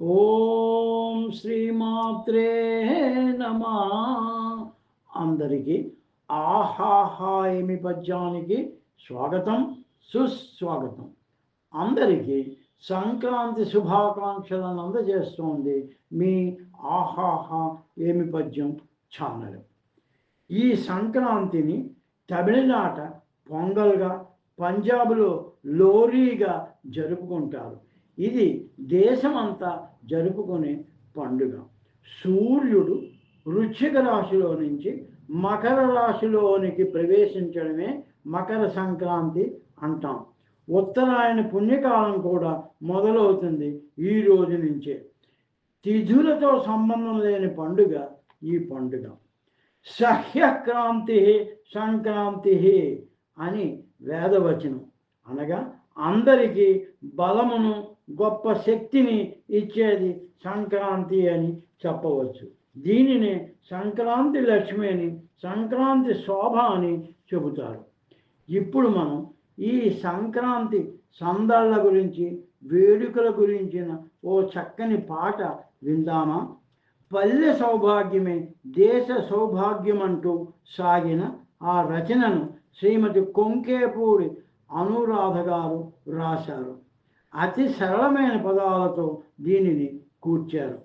ఓం శ్రీమాత్రే నమ. అందరికీ ఆహాహాయమి పద్యానికి స్వాగతం సుస్వాగతం. అందరికీ సంక్రాంతి శుభాకాంక్షలను అందజేస్తోంది మీ ఆహాహా ఏమి పద్యం ఛానల్. ఈ సంక్రాంతిని తమిళనాట పొంగల్గా పంజాబ్లో లోరీగా జరుపుకుంటారు. ఇది దేశమంతా జరుపుకునే పండుగ. సూర్యుడు వృశ్చిక రాశిలో నుంచి మకర రాశిలోనికి ప్రవేశించడమే మకర సంక్రాంతి అంటాం. ఉత్తరాయణ పుణ్యకాలం కూడా మొదలవుతుంది ఈ రోజు నుంచే. తిథులతో సంబంధం లేని పండుగ ఈ పండుగ. సహ్యక్రాంతి సంక్రాంతి అని వేదవచనం అనగా అందరికీ బలమును గొప్ప శక్తిని ఇచ్చేది సంక్రాంతి అని చెప్పవచ్చు. దీనినే సంక్రాంతి లక్ష్మి అని సంక్రాంతి శోభ అని చెబుతారు. ఇప్పుడు మనం ఈ సంక్రాంతి సందళ్ళ గురించి వేడుకల గురించిన ఓ చక్కని పాట విందామా? పల్లె సౌభాగ్యమే దేశ సౌభాగ్యం అంటూ సాగిన ఆ రచనను శ్రీమతి కొంకేపూడి అనురాధ గారు రాశారు. అతి సరళమైన పదాలతో దీనిని కూర్చారు.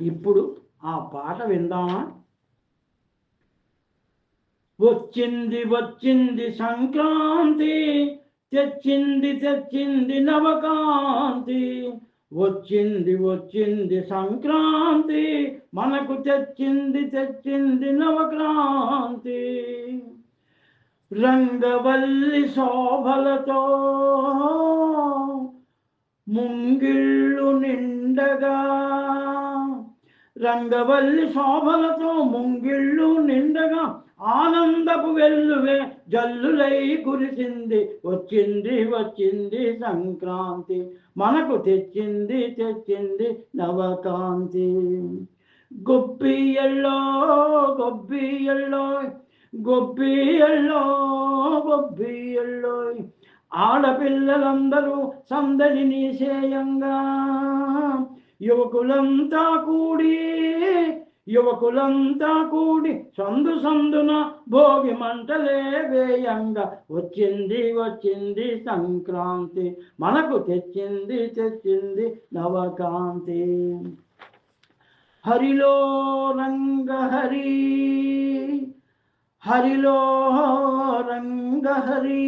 ఇప్పుడు ఆ పాట విందామా? వచ్చింది వచ్చింది సంక్రాంతి తెచ్చింది తెచ్చింది నవకాంతి. వచ్చింది వచ్చింది సంక్రాంతి మనకు తెచ్చింది తెచ్చింది నవక్రాంతి. రంగవల్లి శోభలతో ముంగిళ్ళు నిండగా. రంగవల్లి శోభలతో ముంగిళ్ళు నిండగా. ఆనందపు వెల్లువే జల్లులై కురిసింది. వచ్చింది వచ్చింది సంక్రాంతి. మనకు తెచ్చింది తెచ్చింది నవకాంతి. గొబ్బియల్లో గొబ్బియల్లో గొబ్బియల్లో గొబ్బియల్లో ఆడపిల్లలందరూ సందడి నిషేయంగా యువకులంతా కూడి యువకులంతా కూడి సందు సందున భోగి మంటలే వేయంగా. వచ్చింది వచ్చింది సంక్రాంతి మనకు తెచ్చింది తెచ్చింది నవకాంతి. హరిలో రంగ హరి హరిలో రంగ హరి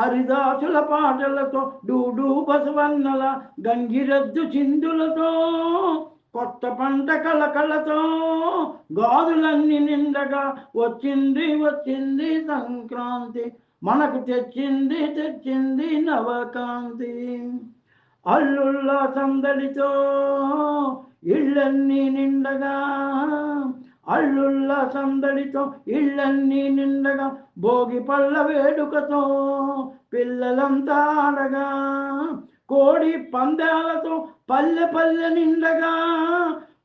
హరిదాసుల పాటలతో డూడు బసవన్నల గంగిరద్దు చిందులతో కొత్త పంట కలకలతో గాజులన్నీ నిండగా వచ్చింది వచ్చింది సంక్రాంతి. మనకు తెచ్చింది తెచ్చింది నవకాంతి. అల్లుల్లా సందడితో ఇళ్ళన్నీ నిండగా అల్లుళ్ళ సందడితో ఇళ్ళన్నీ నిండగా భోగి పళ్ళ వేడుకతో పిల్లలంతా ఆడగా. కోడి పందాలతో పల్లె పల్లె నిండగా.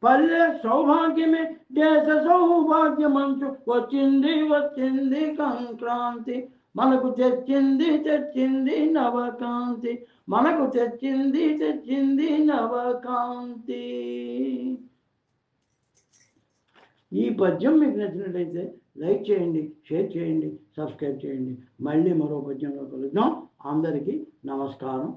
పల్లె సౌభాగ్యమే దేశ సౌభాగ్యమంచు వచ్చింది వచ్చింది సంక్రాంతి. మనకు తెచ్చింది తెచ్చింది నవకాంతి. మనకు తెచ్చింది తెచ్చింది నవకాంతి. ఈ పద్యం మీకు నచ్చినట్లయితే లైక్ చేయండి షేర్ చేయండి సబ్స్క్రైబ్ చేయండి. మళ్ళీ మరో పద్యంలో కలుద్దాం. అందరికీ నమస్కారం.